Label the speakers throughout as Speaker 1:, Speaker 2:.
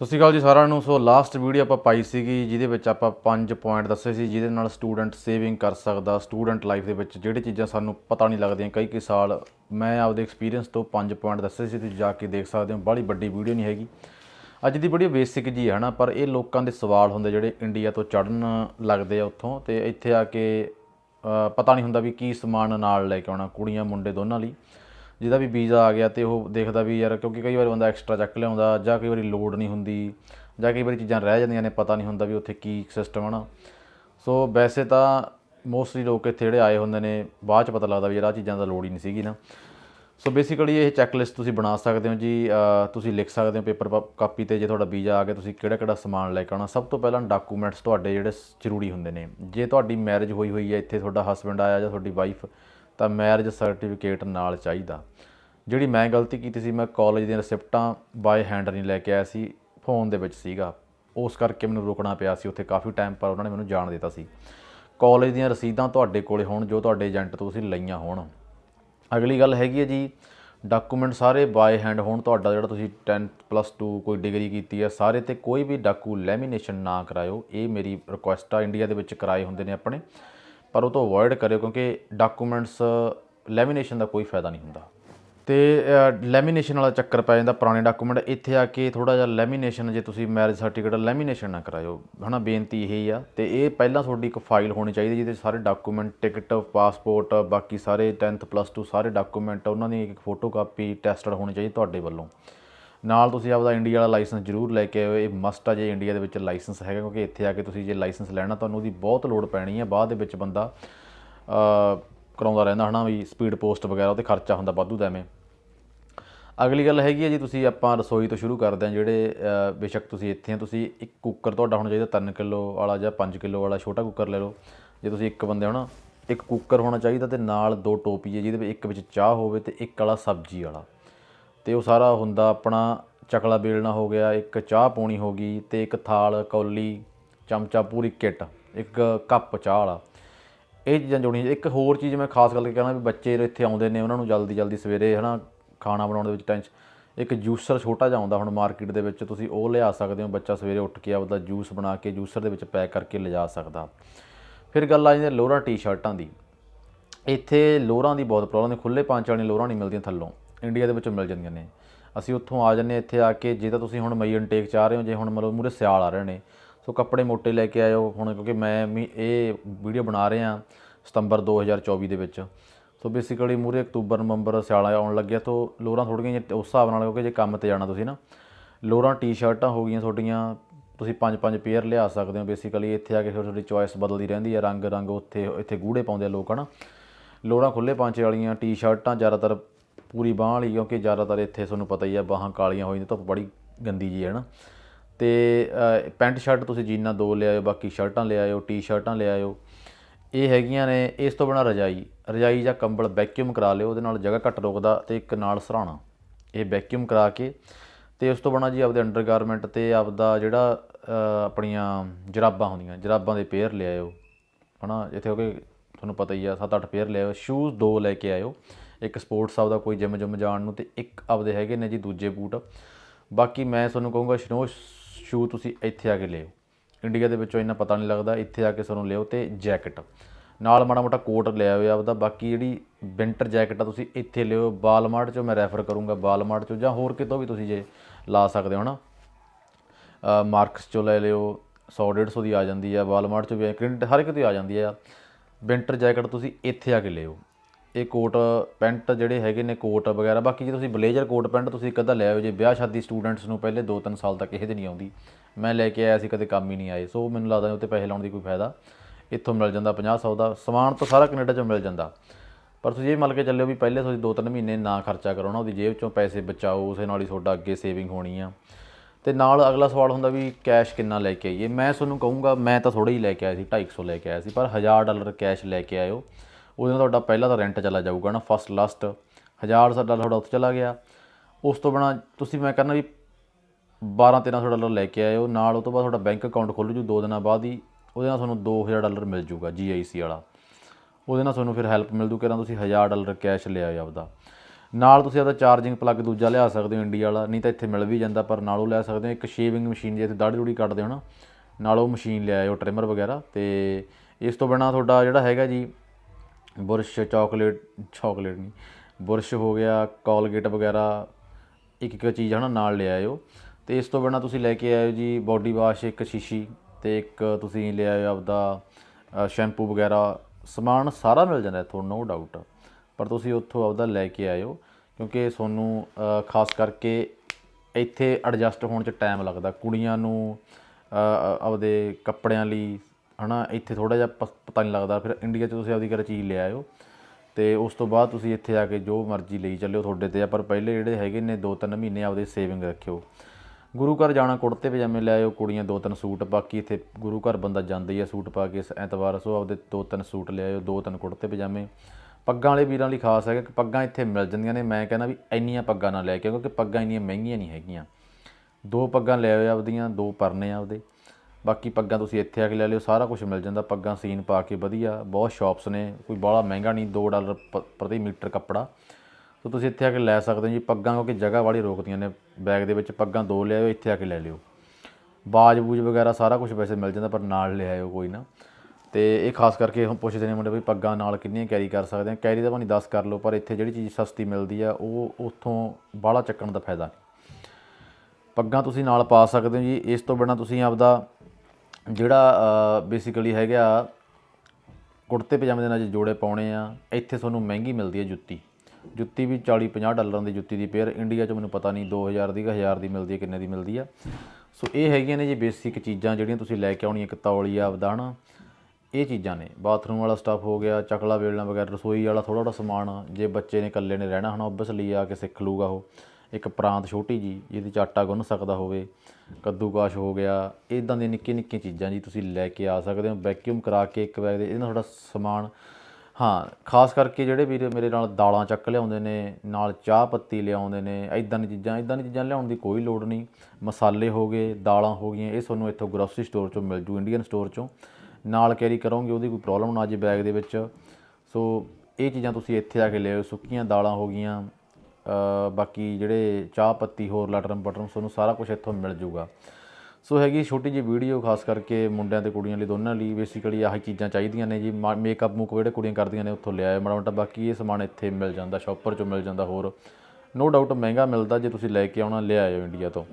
Speaker 1: ਸਤਿ ਸ਼੍ਰੀ ਅਕਾਲ ਜੀ ਸਾਰਿਆਂ ਨੂੰ। ਸੋ ਲਾਸਟ ਵੀਡੀਓ ਆਪਾਂ ਪਾਈ ਸੀਗੀ, ਜਿਹਦੇ ਵਿੱਚ ਆਪਾਂ ਪੰਜ ਪੁਆਇੰਟ ਦੱਸੇ ਸੀ, ਜਿਹਦੇ ਨਾਲ ਸਟੂਡੈਂਟ ਸੇਵਿੰਗ ਕਰ ਸਕਦਾ ਸਟੂਡੈਂਟ ਲਾਈਫ ਦੇ ਵਿੱਚ ਜਿਹੜੀ ਚੀਜ਼ਾਂ ਸਾਨੂੰ ਪਤਾ ਨਹੀਂ ਲੱਗਦੀਆਂ। ਕਈ ਕਈ ਸਾਲ ਮੈਂ ਆਪਦੇ ਐਕਸਪੀਰੀਅੰਸ ਤੋਂ ਪੰਜ ਪੁਆਇੰਟ ਦੱਸੇ ਸੀ ਤੁਸੀਂ ਜਾ ਕੇ ਦੇਖ ਸਕਦੇ ਹੋ ਬੜੀ ਵੱਡੀ ਵੀਡੀਓ ਨਹੀਂ ਹੈਗੀ। ਅੱਜ ਦੀ ਵੀਡੀਓ ਬੇਸਿਕ ਜੀ ਹੈ ਨਾ, ਪਰ ਇਹ ਲੋਕਾਂ ਦੇ ਸਵਾਲ ਹੁੰਦੇ ਜਿਹੜੇ ਇੰਡੀਆ ਤੋਂ ਚੜਨ ਲੱਗਦੇ ਆ ਉੱਥੋਂ ਤੇ ਇੱਥੇ ਆ ਕੇ ਪਤਾ ਨਹੀਂ ਹੁੰਦਾ ਵੀ ਕੀ ਸਮਾਨ ਨਾਲ ਲੈ ਕੇ ਆਉਣਾ, ਕੁੜੀਆਂ, ਮੁੰਡੇ ਦੋਨਾਂ ਲਈ। ਜਿਹਦਾ ਵੀ ਵੀਜ਼ਾ ਆ ਗਿਆ ਤੇ ਉਹ ਦੇਖਦਾ ਵੀ ਯਾਰ ਕਿਉਂਕਿ ਕਈ ਵਾਰ ਬੰਦਾ ਐਕਸਟਰਾ ਚੱਕ ਲਿਆਉਂਦਾ ਜਾਂ ਕਈ ਵਾਰੀ ਲੋਡ ਨਹੀਂ ਹੁੰਦੀ ਜਾਂ ਕਈ ਵਾਰੀ ਚੀਜ਼ਾਂ ਰਹਿ ਜਾਂਦੀਆਂ ਨੇ, ਪਤਾ ਨਹੀਂ ਹੁੰਦਾ ਵੀ ਉੱਥੇ ਕੀ ਸਿਸਟਮ ਹੈ ਨਾ। ਸੋ ਵੈਸੇ ਤਾਂ ਮੋਸਟਲੀ ਲੋਕ ਇੱਥੇ ਜਿਹੜੇ ਆਏ ਹੁੰਦੇ ਨੇ, ਬਾਅਦ ਚ ਪਤਾ ਲੱਗਦਾ ਵੀ ਯਾਰ ਆਹ ਚੀਜ਼ਾਂ ਦਾ ਲੋੜ ਹੀ ਨਹੀਂ ਸੀਗੀ ਨਾ। ਸੋ ਬੇਸਿਕਲੀ ਇਹ ਚੈੱਕ ਲਿਸਟ ਤੁਸੀਂ ਬਣਾ ਸਕਦੇ ਹੋ ਜੀ ਤੁਸੀਂ ਲਿਖ ਸਕਦੇ ਹੋ ਪੇਪਰ ਕਾਪੀ ਤੇ ਜੇ ਤੁਹਾਡਾ ਵੀਜ਼ਾ ਆ ਗਿਆ, ਤੁਸੀਂ ਕਿਹੜਾ ਕਿਹੜਾ ਸਮਾਨ ਲੈ ਕੇ ਆਉਣਾ। ਸਭ ਤੋਂ ਪਹਿਲਾਂ ਡਾਕੂਮੈਂਟਸ ਤੁਹਾਡੇ ਜਿਹੜੇ ਸ- ਜ਼ਰੂਰੀ ਹੁੰਦੇ ਨੇ। ਜੇ ਤੁਹਾਡੀ ਮੈਰਿਜ ਹੋਈ ਹੋਈ ਹੈ, ਇੱਥੇ ਤੁਹਾਡਾ ਹਸਬੰਡ ਆਇਆ ਜਾਂ ਤੁਹਾਡੀ ਵਾਈਫ ਤਾਂ ਮੈਰਿਜ ਸਰਟੀਫਿਕੇਟ ਨਾਲ ਚਾਹੀਦਾ। ਜਿਹੜੀ ਮੈਂ ਗਲਤੀ ਕੀਤੀ ਸੀ, ਮੈਂ ਕਾਲਜ ਦੀਆਂ ਰਿਸਿਪਟਾਂ ਬਾਏ ਹੈਂਡ ਨਹੀਂ ਲੈ ਕੇ ਆਇਆ ਸੀ ਫੋਨ ਦੇ ਵਿੱਚ ਸੀਗਾ। ਉਸ ਕਰਕੇ ਮੈਨੂੰ ਰੁਕਣਾ ਪਿਆ ਸੀ, ਉੱਥੇ ਕਾਫੀ ਟਾਈਮ ਪਰ ਉਹਨਾਂ ਨੇ ਮੈਨੂੰ ਜਾਣ ਦਿੱਤਾ ਸੀ। ਕਾਲਜ ਦੀਆਂ ਰਸੀਦਾਂ ਤੁਹਾਡੇ ਕੋਲੇ ਹੋਣ, ਜੋ ਤੁਹਾਡੇ ਏਜੰਟ ਤੋਂ ਤੁਸੀਂ ਲਈਆਂ ਹੋਣ। ਅਗਲੀ ਗੱਲ ਹੈਗੀ ਹੈ ਜੀ ਡਾਕੂਮੈਂਟ ਸਾਰੇ ਬਾਏ ਹੈਂਡ ਹੋਣ, ਤੁਹਾਡਾ ਜਿਹੜਾ ਤੁਸੀਂ 10 ਪਲੱਸ 2 ਕੋਈ ਡਿਗਰੀ ਕੀਤੀ ਹੈ, ਸਾਰੇ ਤੇ ਕੋਈ ਵੀ ਡਾਕੂ ਲੈਮੀਨੇਸ਼ਨ ਨਾ ਕਰਾਇਓ, ਇਹ ਮੇਰੀ ਰਿਕੁਐਸਟ ਆ ਇੰਡੀਆ ਦੇ ਵਿੱਚ ਕਰਾਏ ਹੁੰਦੇ ਨੇ ਆਪਣੇ। ਪਰ ਉਹ ਤੋਂ ਅਵੋਇਡ ਕਰਿਓ ਕਿਉਂਕਿ ਡਾਕੂਮੈਂਟਸ ਲੈਮੀਨੇਸ਼ਨ ਦਾ ਕੋਈ ਫਾਇਦਾ ਨਹੀਂ ਹੁੰਦਾ। ਤੇ ਲੈਮੀਨੇਸ਼ਨ ਵਾਲਾ ਚੱਕਰ ਪੈ ਜਾਂਦਾ ਪੁਰਾਣੇ ਡਾਕੂਮੈਂਟ ਇੱਥੇ ਆ ਕੇ ਥੋੜਾ ਜਿਹਾ ਲੈਮੀਨੇਸ਼ਨ ਜੇ ਤੁਸੀਂ ਮੈਰਿਜ ਸਰਟੀਫਿਕੇਟ ਲੈਮੀਨੇਸ਼ਨ ਨਾ ਕਰਾਇਓ। ਹਨਾ, ਬੇਨਤੀ ਇਹ ਆ। ਤੇ ਇਹ ਪਹਿਲਾਂ ਤੁਹਾਡੀ ਇੱਕ ਫਾਈਲ ਹੋਣੀ ਚਾਹੀਦੀ ਜਿਹਦੇ 'ਚ ਸਾਰੇ ਡਾਕੂਮੈਂਟ ਟਿਕਟ ਪਾਸਪੋਰਟ ਬਾਕੀ ਸਾਰੇ 10th ਪਲੱਸ 2 ਸਾਰੇ ਡਾਕੂਮੈਂਟ ਉਹਨਾਂ ਦੀ ਇੱਕ ਫੋਟੋ ਕਾਪੀ ਟੈਸਟਡ ਹੋਣੀ ਚਾਹੀਦੀ ਤੁਹਾਡੇ ਵੱਲੋਂ। ਨਾਲ ਤੁਸੀਂ ਆਪਦਾ ਇੰਡੀਆ ਵਾਲਾ ਲਾਇਸੈਂਸ ਜ਼ਰੂਰ ਲੈ ਕੇ ਆਇਓ। ਇਹ ਮਸਟ ਆ ਜੇ ਇੰਡੀਆ ਦੇ ਵਿੱਚ ਲਾਇਸੈਂਸ ਹੈਗਾ ਕਿਉਂਕਿ ਇੱਥੇ ਆ ਕੇ ਤੁਸੀਂ ਜੇ ਲਾਇਸੈਂਸ ਲੈਣਾ ਤੁਹਾਨੂੰ ਉਹਦੀ ਬਹੁਤ ਲੋੜ ਪੈਣੀ ਹੈ ਬਾਅਦ ਦੇ ਵਿੱਚ ਬੰਦਾ ਅ, ਕਰਾਉਂਦਾ ਰਹਿੰਦਾ ਹਨਾ ਵੀ ਸਪੀਡ ਪੋਸਟ ਵਗੈਰਾ ਉਹ ਤੇ ਖਰਚਾ ਹੁੰਦਾ ਵਾਧੂ ਦਾ ਐਵੇਂ। ਅਗਲੀ ਗੱਲ ਹੈਗੀ ਹੈ ਜੀ ਤੁਸੀਂ ਆਪਾਂ ਰਸੋਈ ਤੋਂ ਸ਼ੁਰੂ ਕਰਦੇ ਹਾਂ ਜਿਹੜੇ ਬੇਸ਼ੱਕ ਤੁਸੀਂ ਇੱਥੇ ਆ ਤੁਸੀਂ ਇੱਕ ਕੁੱਕਰ ਤੁਹਾਡਾ ਹੋਣਾ ਚਾਹੀਦਾ 3 ਕਿਲੋ ਵਾਲਾ ਜਾਂ 5 ਕਿਲੋ ਵਾਲਾ ਛੋਟਾ ਕੁੱਕਰ ਲੈ ਲਓ। ਜੇ ਤੁਸੀਂ ਇੱਕ ਬੰਦੇ ਹੋ ਨਾ ਇੱਕ ਕੁੱਕਰ ਹੋਣਾ ਚਾਹੀਦਾ ਤੇ ਨਾਲ ਦੋ ਟੋਪੀਏ ਜਿਹਦੇ ਵਿੱਚ ਇੱਕ ਵਿੱਚ ਚਾਹ ਹੋਵੇ ਤੇ ਇੱਕ ਵਾਲਾ ਸਬਜ਼ੀ ਵਾਲਾ। ਤੇ ਉਹ ਸਾਰਾ ਹੁੰਦਾ ਆਪਣਾ ਚਕਲਾ ਬੇਲਣਾ ਹੋ ਗਿਆ, ਇੱਕ ਚਾਹ ਪੋਣੀ ਹੋ ਗਈ ਤੇ ਇੱਕ ਥਾਲ, ਕੌਲੀ, ਚਮਚਾ, ਪੂਰੀ ਕਿੱਟ, ਇੱਕ ਕੱਪ ਚਾਹ ਵਾਲਾ। ਇਹ ਚੀਜ਼ਾਂ ਜੋੜੀਆਂ ਇੱਕ ਹੋਰ ਚੀਜ਼ ਮੈਂ ਖਾਸ ਗੱਲ ਕਹਿਣਾ ਵੀ ਬੱਚੇ ਇੱਥੇ ਆਉਂਦੇ ਨੇ, ਉਹਨਾਂ ਨੂੰ ਜਲਦੀ ਜਲਦੀ ਸਵੇਰੇ ਹਨਾ ਖਾਣਾ ਬਣਾਉਣ ਦੇ ਵਿੱਚ ਟੈਂਸ਼ਨ ਇੱਕ ਜੂਸਰ ਛੋਟਾ ਜਿਹਾ ਆਉਂਦਾ ਹੁਣ ਮਾਰਕੀਟ ਦੇ ਵਿੱਚ, ਤੁਸੀਂ ਉਹ ਲਿਆ ਸਕਦੇ ਹੋ, ਬੱਚਾ ਸਵੇਰੇ ਉੱਠ ਕੇ ਆਪਦਾ ਜੂਸ ਬਣਾ ਕੇ ਜੂਸਰ ਦੇ ਵਿੱਚ ਪੈਕ ਕਰਕੇ ਲਿਜਾ ਸਕਦਾ। ਫਿਰ ਗੱਲ ਆ ਜਾਂਦੀ ਹੈ ਲੋਅਰਾਂ ਟੀ-ਸ਼ਰਟਾਂ ਦੀ। ਇੱਥੇ ਲੋਅਰਾਂ ਦੀ ਬਹੁਤ ਪ੍ਰੋਬਲਮ ਹੈ ਖੁੱਲੇ ਪਾਂਚ ਵਾਲੀਆਂ ਲੋਅਰਾਂ ਨਹੀਂ ਮਿਲਦੀਆਂ ਥੱਲੋਂ। ਇੰਡੀਆ ਦੇ ਵਿੱਚੋਂ ਮਿਲ ਜਾਂਦੀਆਂ ਨੇ। ਅਸੀਂ ਉੱਥੋਂ ਆ ਜੰਨੇ ਇੱਥੇ ਆ ਕੇ ਜੇ ਤਾਂ ਤੁਸੀਂ ਹੁਣ ਮਈ ਇਨਟੇਕ ਚਾਹ ਰਹੇ ਹੋ, ਜੇ ਹੁਣ ਮਤਲਬ ਮੂਰੇ ਸਿਆਲ ਆ ਰਹੇ ਨੇ, ਸੋ ਕੱਪੜੇ ਮੋਟੇ ਲੈ ਕੇ ਆਇਓ। ਹੁਣ ਕਿਉਂਕਿ ਮੈਂ ਵੀ ਇਹ ਵੀਡੀਓ ਬਣਾ ਰਿਹਾ ਸਤੰਬਰ 2024 ਦੇ ਵਿੱਚ। ਸੋ ਬੇਸਿਕਲੀ ਮੂਰੇ ਅਕਤੂਬਰ, ਨਵੰਬਰ ਸਿਆਲ ਆਉਣ ਲੱਗਿਆ ਤੋਂ ਲੋਰਾਂ ਥੋੜ੍ਹੀਆਂ ਜਿਹੀਆਂ ਉਸ ਹਿਸਾਬ ਨਾਲ, ਕਿਉਂਕਿ ਜੇ ਕੰਮ ਤੇ ਜਾਣਾ ਤੁਸੀਂ ਨਾ, ਲੋਰਾਂ ਟੀ-ਸ਼ਰਟਾਂ ਹੋ ਗਈਆਂ ਤੁਹਾਡੀਆਂ, ਤੁਸੀਂ ਪੰਜ ਪੰਜ ਪੇਅਰ ਲਿਆ ਸਕਦੇ ਹੋ। ਬੇਸਿਕਲੀ ਇੱਥੇ ਆ ਕੇ ਫਿਰ ਤੁਹਾਡੀ ਚੋਇਸ ਬਦਲਦੀ ਰਹਿੰਦੀ ਹੈ ਰੰਗ ਰੰਗ ਉੱਥੇ, ਇੱਥੇ ਗੂੜੇ ਪਾਉਂਦੇ ਆ ਲੋਕ, ਹਨਾ। ਲੋੜਾਂ ਖੁੱਲੇ ਪਾਂਚੇ ਵਾਲੀਆਂ ਟੀ-ਸ਼ਰਟਾਂ ਜ਼ਿਆਦਾਤਰ ਪੂਰੀ ਬਾਂਹ ਵਾਲੀ, ਕਿਉਂਕਿ ਜ਼ਿਆਦਾਤਰ ਇੱਥੇ ਤੁਹਾਨੂੰ ਪਤਾ ਹੀ ਆ, ਬਾਹਾਂ ਕਾਲੀਆਂ ਹੋ ਜਾਂਦੀਆਂ ਧੁੱਪ ਬੜੀ ਗੰਦੀ ਜੀ ਹੈ ਨਾ। ਤੇ ਪੈਂਟ ਸ਼ਰਟ ਤੁਸੀਂ ਜੀਨਾਂ ਦੋ ਲਿਆਇਓ ਬਾਕੀ ਸ਼ਰਟਾਂ ਲਿਆਇਓ ਟੀ-ਸ਼ਰਟਾਂ ਲਿਆਇਓ ਇਹ ਹੈਗੀਆਂ ਨੇ, ਇਸ ਤੋਂ ਬਿਨਾਂ ਰਜਾਈ ਰਜਾਈ ਜਾਂ ਕੰਬਲ ਵੈਕਿਊਮ ਕਰਾ ਲਿਓ, ਉਹਦੇ ਨਾਲ ਜਗ੍ਹਾ ਘੱਟ ਰੁਕਦਾ ਤੇ ਇੱਕ ਨਾਲ ਸਰਾਣਾ। ਇਹ ਵੈਕਿਊਮ ਕਰਾ ਕੇ ਤੇ ਉਸ ਤੋਂ ਬਿਨਾਂ ਜੀ ਆਪਦੇ ਅੰਡਰਗਾਰਮੈਂਟ ਤੇ ਆਪਦਾ ਜਿਹੜਾ ਆਪਣੀਆਂ ਜਰਾਬਾਂ ਹੁੰਦੀਆਂ, ਜਰਾਬਾਂ ਦੇ ਪੇਅਰ ਲਿਆਇਓ ਹਨਾ, ਜਿੱਥੇ ਹੋ ਕੇ ਤੁਹਾਨੂੰ ਪਤਾ ਹੀ ਆ 7-8 ਪੇਅਰ ਲਿਆਇਓ ਸ਼ੂਜ਼ ਦੋ ਲੈ ਕੇ ਆਇਓ। ਇੱਕ ਸਪੋਰਟਸ ਆਪਦਾ ਕੋਈ ਜਿਮ ਜਿਮ ਜਾਣ ਨੂੰ ਤੇ ਇੱਕ ਆਪਦੇ ਹੈਗੇ ਨੇ ਜੀ ਦੂਜੇ ਬੂਟ। ਬਾਕੀ ਮੈਂ ਤੁਹਾਨੂੰ ਕਹੂੰਗਾ ਸਨੋ, ਸ਼ੂ ਤੁਸੀਂ ਇੱਥੇ ਆ ਕੇ ਲਿਓ। ਇੰਡੀਆ ਦੇ ਵਿੱਚੋਂ ਇੰਨਾ ਪਤਾ ਨਹੀਂ ਲੱਗਦਾ, ਇੱਥੇ ਆ ਕੇ ਸਾਨੂੰ ਲਿਓ ਤੇ ਜੈਕਟ। ਨਾਲ ਮਾੜਾ ਮੋਟਾ ਕੋਟ ਲਿਆ ਹੋਇਆ ਆਪਦਾ, ਬਾਕੀ ਜਿਹੜੀ ਵਿੰਟਰ ਜੈਕਟ ਆ ਤੁਸੀਂ ਇੱਥੇ ਲਿਓ। ਬਾਲਮਾਰਟ ਚੋਂ ਮੈਂ ਰੈਫਰ ਕਰੂੰਗਾ ਬਾਲਮਾਰਟ ਚੋਂ ਜਾਂ ਹੋਰ ਕਿਤੋਂ ਵੀ ਤੁਸੀਂ ਜੇ ਲਾ ਸਕਦੇ ਹੋ ਨਾ। ਮਾਰਕਸ ਚੋਂ ਲੈ ਲਿਓ 100 150 ਦੀ ਆ ਜਾਂਦੀ ਆ। ਵਾਲਮਾਰਟ ਚੋਂ ਵੀ ਪ੍ਰਿੰਟ ਹਰ ਇੱਕ ਤੇ ਆ ਜਾਂਦੀ ਆ। ਵਿੰਟਰ ਜੈਕਟ ਤੁਸੀਂ ਇੱਥੇ ਆ ਕੇ ਲਿਓ। ਇਹ ਕੋਟ ਪੈਂਟ ਜਿਹੜੇ ਹੈਗੇ ਨੇ ਕੋਟ ਵਗੈਰਾ, ਬਾਕੀ ਜੇ ਤੁਸੀਂ ਬਲੇਜ਼ਰ ਕੋਟ ਪੈਂਟ ਤੁਸੀਂ ਕਦਾ ਲੈ ਆਓ, ਜੇ ਵਿਆਹ ਸ਼ਾਦੀ ਸਟੂਡੈਂਟਸ ਨੂੰ ਪਹਿਲੇ 2-3 ਸਾਲ ਤੱਕ ਇਹ ਤੇ ਨਹੀਂ ਆਉਂਦੀ। ਮੈਂ ਲੈ ਕੇ ਆਇਆ ਸੀ, ਕਦੇ ਕੰਮ ਹੀ ਨਹੀਂ ਆਏ, ਸੋ ਮੈਨੂੰ ਲੱਗਦਾ ਉੱਤੇ ਪੈਸੇ ਲਾਉਣ ਦੀ ਕੋਈ ਫਾਇਦਾ। ਇੱਥੋਂ ਮਿਲ ਜਾਂਦਾ 50-100 ਦਾ, ਸਮਾਨ ਤਾਂ ਸਾਰਾ ਕੈਨੇਡਾ ਚੋਂ ਮਿਲ ਜਾਂਦਾ। ਪਰ ਤੁਸੀਂ ਇਹ ਮੰਨ ਕੇ ਚੱਲਿਓ ਵੀ ਪਹਿਲੇ ਤੁਸੀਂ 2-3 ਮਹੀਨੇ ਨਾ ਖਰਚਾ ਕਰੋ ਨਾ, ਉਹਦੀ ਜੇਬ ਚੋਂ ਪੈਸੇ ਬਚਾਓ, ਉਸੇ ਨਾਲ ਹੀ ਤੁਹਾਡਾ ਅੱਗੇ ਸੇਵਿੰਗ ਹੋਣੀ ਆ। ਤੇ ਨਾਲ ਅਗਲਾ ਸਵਾਲ ਹੁੰਦਾ ਵੀ ਕੈਸ਼ ਕਿੰਨਾ ਲੈ ਕੇ ਆਈਏ? ਮੈਂ ਤੁਹਾਨੂੰ ਕਹੂੰਗਾ, ਮੈਂ ਤਾਂ ਥੋੜਾ ਹੀ ਲੈ ਕੇ ਆਇਆ ਸੀ 250 ਲੈ ਕੇ ਆਇਆ ਸੀ, ਪਰ 1000 ਡਾਲਰ ਕੈਸ਼ ਲੈ ਕੇ ਆਇਓ। ਉਹਦੇ ਨਾਲ ਤੁਹਾਡਾ ਪਹਿਲਾ ਤਾਂ ਰੈਂਟ ਚਲਾ ਜਾਊਗਾ ਨਾ ਫਸਟ ਲਾਸਟ 1000 ਡਾਲਰ ਤੁਹਾਡਾ ਉੱਥੇ ਚਲਾ ਗਿਆ। ਉਸ ਤੋਂ ਬਿਨਾ ਤੁਸੀਂ ਮੈਂ ਕਹਿੰਦਾ ਵੀ 12 1300 ਡਾਲਰ ਲੈ ਕੇ ਆਇਓ, ਨਾਲ ਉਹ ਤੋਂ ਬਾਅਦ ਤੁਹਾਡਾ ਬੈਂਕ ਅਕਾਊਂਟ ਖੁੱਲ੍ਹ ਜੂ, ਦੋ ਦਿਨਾਂ ਬਾਅਦ ਹੀ ਉਹਦੇ ਨਾਲ ਤੁਹਾਨੂੰ 2000 ਡਾਲਰ ਮਿਲ ਜੂਗਾ GIC ਵਾਲਾ। ਉਹਦੇ ਨਾਲ ਤੁਹਾਨੂੰ ਫਿਰ ਹੈਲਪ ਮਿਲ ਜੂ ਕਿ ਤੁਸੀਂ 1000 ਡਾਲਰ ਕੈਸ਼ ਲਿਆ ਲਿਆਇਓ ਆਪਦਾ। ਨਾਲ ਤੁਸੀਂ ਆਪਦਾ ਚਾਰਜਿੰਗ ਪਲੱਗ ਦੂਜਾ ਲਿਆ ਸਕਦੇ ਹੋ ਇੰਡੀਆ ਵਾਲਾ, ਨਹੀਂ ਤਾਂ ਇੱਥੇ ਮਿਲ ਵੀ ਜਾਂਦਾ, ਪਰ ਨਾਲੋਂ ਲੈ ਸਕਦੇ ਹੋ, ਇੱਕ ਸ਼ੇਵਿੰਗ ਮਸ਼ੀਨ ਜੇ ਤੁਸੀਂ ਦਾੜੀ ਦੂੜੀ ਕੱਟਦੇ ਹੋ ਨਾ, ਨਾਲ ਉਹ ਮਸ਼ੀਨ ਲਿਆਇਓ ਟ੍ਰਿਮਰ ਵਗੈਰਾ, ਤੇ ਇਸ ਤੋਂ ਬਿਨਾ ਤੁਹਾਡਾ ਜਿਹੜਾ ਹੈਗਾ ਜੀ ਬੁਰਸ਼ ਚੋਕਲੇਟ, ਚਾਕਲੇਟ ਨਹੀਂ, ਬੁਰਸ਼ ਹੋ ਗਿਆ, ਕੋਲਗੇਟ ਵਗੈਰਾ, ਇੱਕ ਇੱਕ ਚੀਜ਼ ਹੈ ਨਾ ਨਾਲ ਲੈ ਆਇਓ। ਤੇ ਇਸ ਤੋਂ ਬਿਨਾ ਤੁਸੀਂ ਲੈ ਕੇ ਆਇਓ ਜੀ ਬਾਡੀ ਵਾਸ਼ ਇੱਕ ਸ਼ੀਸ਼ੀ ਤੇ ਇੱਕ ਤੁਸੀਂ ਲੈ ਆਇਓ ਆਪਦਾ ਸ਼ੈਂਪੂ ਵਗੈਰਾ, ਸਮਾਨ ਸਾਰਾ ਮਿਲ ਜਾਂਦਾ ਇੱਥੋਂ ਨੋ ਡਾਊਟ ਪਰ ਤੁਸੀਂ ਉੱਥੋਂ ਆਪਦਾ ਲੈ ਕੇ ਆਇਓ, ਕਿਉਂਕਿ ਤੁਹਾਨੂੰ ਖਾਸ ਕਰਕੇ ਇੱਥੇ ਐਡਜਸਟ ਹੋਣ 'ਚ ਟਾਈਮ ਲੱਗਦਾ। ਕੁੜੀਆਂ ਨੂੰ ਆਪਦੇ ਕੱਪੜਿਆਂ ਲਈ ਹਨਾ, ਇੱਥੇ ਥੋੜਾ ਜਿਹਾ ਪਤਾ ਨਹੀਂ ਲੱਗਦਾ। ਫਿਰ ਇੰਡੀਆ 'ਚ ਤੁਸੀਂ ਆਪਦੀ ਘਰ ਚੀਜ਼ ਲੈ ਆਇਓ। ਤੇ ਉਸ ਤੋਂ ਬਾਅਦ ਤੁਸੀਂ ਇੱਥੇ ਆ ਕੇ ਜੋ ਮਰਜ਼ੀ ਲਈ ਚੱਲਿਓ ਤੁਹਾਡੇ ਤੇ। ਆ ਪਰ ਪਹਿਲੇ ਜਿਹੜੇ ਹੈਗੇ ਨੇ 2-3 ਮਹੀਨੇ ਆਪਦੇ ਸੇਵਿੰਗ ਰੱਖਿਓ। ਗੁਰੂ ਘਰ ਜਾਣਾ, ਕੁੜਤੇ ਪਜਾਮੇ ਲੈ ਆਇਓ, ਕੁੜੀਆਂ ਦੋ ਤਿੰਨ ਸੂਟ। ਬਾਕੀ ਇੱਥੇ ਗੁਰੂ ਘਰ ਬੰਦਾ ਜਾਂਦਾ ਹੀ ਆ ਸੂਟ ਪਾ ਕੇ। ਐਤਵਾਰ, ਸੋ ਆਪਦੇ ਦੋ ਤਿੰਨ ਸੂਟ ਲੈ ਆਇਓ, ਦੋ ਤਿੰਨ ਕੁੜਤੇ ਪਜਾਮੇ। ਪੱਗਾਂ ਵਾਲੇ ਵੀਰਾਂ ਲਈ ਖਾਸ ਹੈਗਾ ਕਿ ਪੱਗਾਂ ਇੱਥੇ ਮਿਲ ਜਾਂਦੀਆਂ ਨੇ। ਮੈਂ ਕਹਿੰਦਾ ਵੀ ਇੰਨੀਆਂ ਪੱਗਾਂ ਨਾ ਲੈ ਕੇ ਕਿਉਂਕਿ ਪੱਗਾਂ ਇੰਨੀਆਂ ਮਹਿੰਗੀਆਂ ਨਹੀਂ ਹੈਗੀਆਂ। ਦੋ ਪੱਗਾਂ ਲੈ ਆਇਓ ਆਪਦੀਆਂ, ਦੋ ਪਰਨੇ ਆ ਆਪਦੇ। ਬਾਕੀ ਪੱਗਾਂ ਤੁਸੀਂ ਇੱਥੇ ਆ ਕੇ ਲੈ ਲਿਓ, ਸਾਰਾ ਕੁਝ ਮਿਲ ਜਾਂਦਾ, ਪੱਗਾਂ, ਸੀਨ ਪਾ ਕੇ ਵਧੀਆ, ਬਹੁਤ ਸ਼ਾਪਸ ਨੇ, ਕੋਈ ਬਾਹਲਾ ਮਹਿੰਗਾ ਨਹੀਂ 2 ਡਾਲਰ ਪ- ਪ੍ਰਤੀ ਮੀਟਰ ਕੱਪੜਾ। ਸੋ ਤੁਸੀਂ ਇੱਥੇ ਆ ਕੇ ਲੈ ਸਕਦੇ ਹੋ ਜੀ, ਪੱਗਾਂ ਕਿਉਂਕਿ ਜਗ੍ਹਾ ਵਾਲੀ ਰੋਕਦੀਆਂ ਨੇ, ਬੈਗ ਦੇ ਵਿੱਚ ਪੱਗਾਂ ਦੋ ਲੈ ਆਇਓ, ਇੱਥੇ ਆ ਕੇ ਲੈ ਲਿਓ। ਬਾਜ ਬੂਜ ਵਗੈਰਾ ਸਾਰਾ ਕੁਝ ਵੈਸੇ ਮਿਲ ਜਾਂਦਾ, ਪਰ ਨਾਲ ਲੈ ਆਇਓ ਕੋਈ ਨਾ। ਤੇ ਇਹ ਖਾਸ ਕਰਕੇ ਹੁਣ ਪੁੱਛਦੇ ਨੇ ਮੁੰਡੇ ਵੀ ਪੱਗਾਂ ਨਾਲ ਕਿੰਨੀਆਂ ਕੈਰੀ ਕਰ ਸਕਦੇ ਆ। ਕੈਰੀ ਤਾਂ ਭਾਵੇਂ 10 ਕਰ ਲਓ, ਪਰ ਇੱਥੇ ਜਿਹੜੀ ਚੀਜ਼ ਸਸਤੀ ਮਿਲਦੀ ਆ, ਉਹ ਉੱਥੋਂ ਬਾਹਲਾ ਚੱਕਣ ਦਾ ਫਾਇਦਾ ਨਹੀਂ। ਪੱਗਾਂ ਤੁਸੀਂ ਨਾਲ ਪਾ ਸਕਦੇ ਹੋ ਜੀ, ਇਸ ਤੋਂ ਬਿਨਾ ਤੁਸੀਂ ਆਪਦਾ ਜਿਹੜਾ ਬੇਸਿਕਲੀ ਹੈਗਾ ਕੁੜਤੇ ਪਜਾਮੇ ਦੇ ਨਾਲ ਜੇ ਜੋੜੇ ਪਾਉਣੇ ਆ, ਇੱਥੇ ਤੁਹਾਨੂੰ ਮਹਿੰਗੀ ਮਿਲਦੀ ਹੈ ਜੁੱਤੀ। ਜੁੱਤੀ ਵੀ 40 50 ਡਾਲਰਾਂ ਦੀ ਜੁੱਤੀ ਦੀ ਪੇਅਰ ਇੰਡੀਆ 'ਚ ਮੈਨੂੰ ਪਤਾ ਨਹੀਂ 2000 ਦੀ ਕਿ 1000 ਦੀ ਮਿਲਦੀ ਹੈ ਕਿੰਨੇ ਦੀ ਮਿਲਦੀ ਆ। ਸੋ ਇਹ ਹੈਗੀਆਂ ਨੇ ਜੀ ਬੇਸਿਕ ਚੀਜ਼ਾਂ ਜਿਹੜੀਆਂ ਤੁਸੀਂ ਲੈ ਕੇ ਆਉਣੀਆਂ, ਇੱਕ ਤੌਲੀਆ ਆਪਦਾ ਹਨਾ ਇਹ ਚੀਜ਼ਾਂ ਨੇ। ਬਾਥਰੂਮ ਵਾਲਾ ਸਟੱਫ ਹੋ ਗਿਆ, ਚਕਲਾ ਵੇਲਣਾ ਵਗੈਰਾ, ਰਸੋਈ ਵਾਲਾ ਥੋੜਾ ਥੋੜਾ ਸਮਾਨ ਜੇ ਬੱਚੇ ਨੇ ਇਕੱਲੇ ਨੇ ਰਹਿਣਾ ਹਨਾ ਓਬਵੀਅਸਲੀ ਆ ਕੇ ਸਿੱਖ ਲੂਗਾ ਉਹ। ਇੱਕ ਪ੍ਰਾਂਤ ਛੋਟੀ ਜੀ, ਜਿਹਦੇ ਚ ਆਟਾ ਗੁੰਨ ਸਕਦਾ ਹੋਵੇ, ਕੱਦੂਕਾਸ਼ ਹੋ ਗਿਆ ਇਦਾਂ ਦੀਆਂ ਨਿੱਕੀਆਂ ਨਿੱਕੀਆਂ ਚੀਜ਼ਾਂ ਜੀ ਤੁਸੀਂ ਲੈ ਕੇ ਆ ਸਕਦੇ ਹੋ ਵੈਕਿਊਮ ਕਰਾ ਕੇ ਇੱਕ ਬੈਗ ਦੇ, ਇਹਦੇ ਨਾਲ ਤੁਹਾਡਾ ਸਮਾਨ, ਹਾਂ, ਖਾਸ ਕਰਕੇ ਜਿਹੜੇ ਵੀਰ ਮੇਰੇ ਨਾਲ ਦਾਲਾਂ ਚੱਕ ਲਿਆਉਂਦੇ ਨੇ, ਨਾਲ ਚਾਹ ਪੱਤੀ ਲਿਆਉਂਦੇ ਨੇ ਇਦਾਂ ਦੀਆਂ ਚੀਜ਼ਾਂ ਇਦਾਂ ਦੀਆਂ ਚੀਜ਼ਾਂ ਲਿਆਉਣ ਦੀ ਕੋਈ ਲੋੜ ਨਹੀਂ। ਮਸਾਲੇ ਹੋ ਗਏ, ਦਾਲਾਂ ਹੋ ਗਈਆਂ, ਇਹ ਤੁਹਾਨੂੰ ਇੱਥੋਂ ਗਰੋਸਰੀ ਸਟੋਰ ਚੋਂ ਮਿਲ ਜੂ ਇੰਡੀਅਨ ਸਟੋਰ ਚੋਂ। ਨਾਲ ਕੈਰੀ ਕਰੋਗੇ, ਉਹਦੀ ਕੋਈ ਪ੍ਰੋਬਲਮ ਨਾ ਆ ਜੇ ਬੈਗ ਦੇ ਵਿੱਚ। ਸੋ ਇਹ ਚੀਜ਼ਾਂ ਤੁਸੀਂ ਇੱਥੇ ਆ ਕੇ ਲਿਆਓ, ਸੁੱਕੀਆਂ ਦਾਲਾਂ ਹੋ ਗਈਆਂ ਬਾਕੀ ਜਿਹੜੇ ਚਾਹ ਪੱਤੀ ਹੋਰ ਲਟਰਮ ਬਟਰਮ ਤੁਹਾਨੂੰ ਸਾਰਾ ਕੁਝ ਇੱਥੋਂ ਮਿਲ ਜੂਗਾ। ਸੋ ਹੈਗੀ ਛੋਟੀ ਜਿਹੀ ਵੀਡੀਓ ਖਾਸ ਕਰਕੇ ਮੁੰਡਿਆਂ ਤੇ ਕੁੜੀਆਂ ਲਈ ਦੋਨਾਂ ਲਈ ਬੇਸਿਕਲੀ ਆਹੀ ਚੀਜ਼ਾਂ ਚਾਹੀਦੀਆਂ ਨੇ ਜੀ। ਮੇਕਅਪ ਮੂਕ ਜਿਹੜੇ ਕੁੜੀਆਂ ਕਰਦੀਆਂ ਨੇ ਉੱਥੋਂ ਲਿਆਏ ਮਾੜਾ ਮੋਟਾ ਬਾਕੀ ਇਹ ਸਮਾਨ ਇੱਥੇ ਮਿਲ ਜਾਂਦਾ ਸ਼ਾਪਰ ਚੋਂ ਮਿਲ ਜਾਂਦਾ ਹੋਰ। ਨੋ ਡਾਊਟ ਮਹਿੰਗਾ ਮਿਲਦਾ ਜੇ ਤੁਸੀਂ ਲੈ ਕੇ ਆਉਣਾ ਲਿਆਇਓ ਇੰਡੀਆ ਤੋਂ।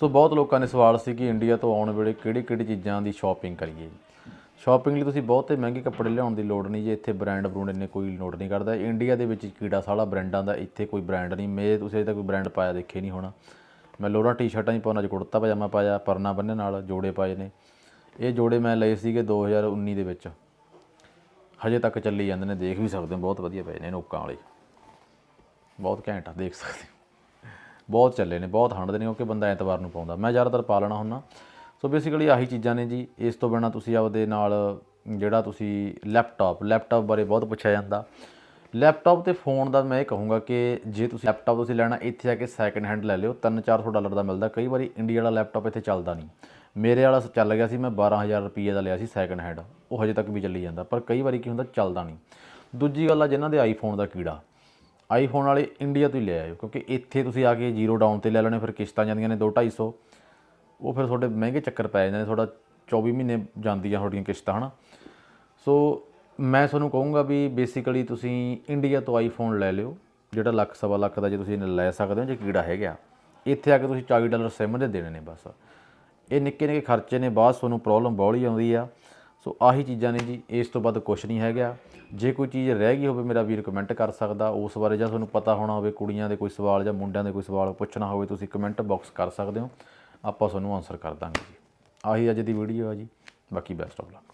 Speaker 1: ਸੋ ਬਹੁਤ ਲੋਕਾਂ ਨੇ ਸਵਾਲ ਸੀ ਕਿ ਇੰਡੀਆ ਤੋਂ ਆਉਣ ਵੇਲੇ ਕਿਹੜੀ ਕਿਹੜੀ ਚੀਜ਼ਾਂ ਦੀ ਸ਼ਾਪਿੰਗ ਕਰੀਏ ਸ਼ਾਪਿੰਗ ਲਈ ਤੁਸੀਂ ਬਹੁਤੇ ਮਹਿੰਗੇ ਕੱਪੜੇ ਲਿਆਉਣ ਦੀ ਲੋੜ ਨਹੀਂ ਜੇ ਇੱਥੇ ਬ੍ਰਾਂਡ ਬਰੂੰਡ ਇੰਨੇ ਕੋਈ ਨੋਟ ਨਹੀਂ ਕਰਦਾ। ਇੰਡੀਆ ਦੇ ਵਿੱਚ ਕੀੜਾ ਸਾਲਾ ਬ੍ਰਾਂਡਾਂ ਦਾ ਇੱਥੇ ਕੋਈ ਬ੍ਰਾਂਡ ਨਹੀਂ। ਮੇਰੇ ਤੁਸੀਂ ਅਜੇ ਤੱਕ ਕੋਈ ਬ੍ਰਾਂਡ ਪਾਇਆ ਦੇਖੇ ਨਹੀਂ ਹੋਣਾ। ਮੈਂ ਲੋਰਾਂ ਟੀ-ਸ਼ਰਟਾਂ ਹੀ ਪਾਉਣਾ, ਅੱਜ ਕੁੜਤਾ ਪਜਾਮਾ ਪਾਇਆ, ਪਰਨਾ ਬੰਨੇ ਨਾਲ ਜੋੜੇ ਪਾਏ ਨੇ। ਇਹ ਜੋੜੇ ਮੈਂ ਲਏ ਸੀਗੇ 2019 ਦੇ ਵਿੱਚ। ਹਜੇ ਤੱਕ ਚੱਲੀ ਜਾਂਦੇ ਨੇ, ਦੇਖ ਵੀ ਸਕਦੇ ਹੋ, ਬਹੁਤ ਵਧੀਆ ਪਏ ਨੇ ਨੋਕਾਂ ਵਾਲੇ। ਬਹੁਤ ਘੈਂਟ ਆ, ਦੇਖ ਸਕਦੇ ਹੋ। ਬਹੁਤ ਚੱਲੇ ਨੇ, ਬਹੁਤ ਹੰਡਦੇ ਨੇ, ਕਿਉਂਕਿ ਬੰਦਾ ਐਤਵਾਰ ਨੂੰ ਪਾਉਂਦਾ। ਮੈਂ ਜ਼ਿਆਦਾਤਰ ਪਾ ਲੈਣਾ ਹੁੰਦਾ। ਸੋ ਬੇਸਿਕਲੀ ਆਹੀ ਚੀਜ਼ਾਂ ਨੇ ਜੀ। ਇਸ ਤੋਂ ਬਿਨਾ ਤੁਸੀਂ ਆਪਦੇ ਨਾਲ ਜਿਹੜਾ ਤੁਸੀਂ ਲੈਪਟਾਪ ਲੈਪਟਾਪ ਬਾਰੇ ਬਹੁਤ ਪੁੱਛਿਆ ਜਾਂਦਾ। ਲੈਪਟਾਪ ਤੇ ਫੋਨ ਦਾ ਮੈਂ ਇਹ ਕਹੂੰਗਾ ਕਿ ਜੇ ਤੁਸੀਂ ਲੈਪਟਾਪ ਤੁਸੀਂ ਲੈਣਾ, ਇੱਥੇ ਆ ਕੇ ਸੈਕਿੰਡ ਹੈਂਡ ਲੈ ਲਿਓ। 3-400 ਡਾਲਰ ਦਾ ਮਿਲਦਾ। ਕਈ ਵਾਰੀ ਇੰਡੀਆ ਵਾਲਾ ਲੈਪਟਾਪ ਇੱਥੇ ਚੱਲਦਾ ਨਹੀਂ। ਮੇਰੇ ਵਾਲਾ ਚੱਲ ਗਿਆ ਸੀ ਮੈਂ 12000 ਰੁਪਏ ਦਾ ਲਿਆ ਸੀ ਸੈਕਿੰਡ ਹੈਂਡ ਉਹ ਹਜੇ ਤੱਕ ਵੀ ਚੱਲੀ ਜਾਂਦਾ। ਪਰ ਕਈ ਵਾਰੀ ਕੀ ਹੁੰਦਾ, ਚੱਲਦਾ ਨਹੀਂ। ਦੂਜੀ ਗੱਲ ਆ ਜਿਨ੍ਹਾਂ ਦੇ ਆਈਫੋਨ ਦਾ ਕੀੜਾ। ਆਈਫੋਨ ਵਾਲੇ ਇੰਡੀਆ ਤੋਂ ਹੀ ਲੈ ਆਇਓ। ਕਿਉਂਕਿ ਇੱਥੇ ਤੁਸੀਂ ਆ ਕੇ ਜ਼ੀਰੋ ਡਾਊਨ ਤੇ ਲੈ ਲੈਣੇ, ਫਿਰ ਕਿਸ਼ਤਾਂ ਜਾਂਦੀਆਂ ਨੇ 2 250 ਉਹ ਫਿਰ ਤੁਹਾਡੇ ਮਹਿੰਗੇ ਚੱਕਰ ਪੈ ਜਾਂਦੇ ਨੇ, ਤੁਹਾਡਾ 24 ਮਹੀਨੇ ਜਾਂਦੀਆਂ ਤੁਹਾਡੀਆਂ ਕਿਸ਼ਤਾਂ, ਹਨਾ? ਸੋ ਮੈਂ ਤੁਹਾਨੂੰ ਕਹੂੰਗਾ ਵੀ ਬੇਸਿਕਲੀ ਤੁਸੀਂ ਇੰਡੀਆ ਤੋਂ ਆਈਫੋਨ ਲੈ ਲਿਓ, ਜਿਹੜਾ ਲੱਖ, ਸਵਾ ਲੱਖ ਦਾ ਜੇ ਤੁਸੀਂ ਲੈ ਸਕਦੇ ਹੋ, ਜੇ ਕੀੜਾ ਹੈਗਾ। ਇੱਥੇ ਆ ਕੇ ਤੁਸੀਂ 40 ਡਾਲਰ ਸਿਮ ਦੇ ਦੇਣੇ ਨੇ ਬਸ। ਇਹ ਨਿੱਕੇ ਨਿੱਕੇ ਖਰਚੇ ਨੇ, ਬਾਅਦ 'ਚ ਤੁਹਾਨੂੰ ਪ੍ਰੋਬਲਮ ਬੌਲੀ ਆਉਂਦੀ ਆ। ਸੋ ਆਹੀ ਚੀਜ਼ਾਂ ਨੇ ਜੀ, ਇਸ ਤੋਂ ਵੱਧ ਕੁਝ ਨਹੀਂ ਹੈਗਾ। ਜੇ ਕੋਈ ਚੀਜ਼ ਰਹਿ ਗਈ ਹੋਵੇ, ਮੇਰਾ ਵੀਰ ਕਮੈਂਟ ਕਰ ਸਕਦਾ, ਉਸ ਬਾਰੇ ਜਾਂ ਤੁਹਾਨੂੰ ਪਤਾ ਹੋਣਾ ਹੋਵੇ ਕੁੜੀਆਂ ਦੇ ਕੋਈ ਸਵਾਲ ਜਾਂ ਮੁੰਡਿਆਂ ਦੇ ਕੋਈ ਸਵਾਲ ਪੁੱਛਣਾ ਹੋਵੇ, ਤੁਸੀਂ ਕਮੈਂਟ ਬਾਕਸ ਕਰ ਸਕਦੇ ਹੋ। ਆਪਾਂ ਤੁਹਾਨੂੰ ਆਨਸਰ ਕਰ ਦਾਂਗੇ ਜੀ। ਆਹੀ ਅੱਜ ਦੀ ਵੀਡੀਓ ਆ ਜੀ। ਬਾਕੀ ਬੈਸਟ ਆਫ ਲੱਕ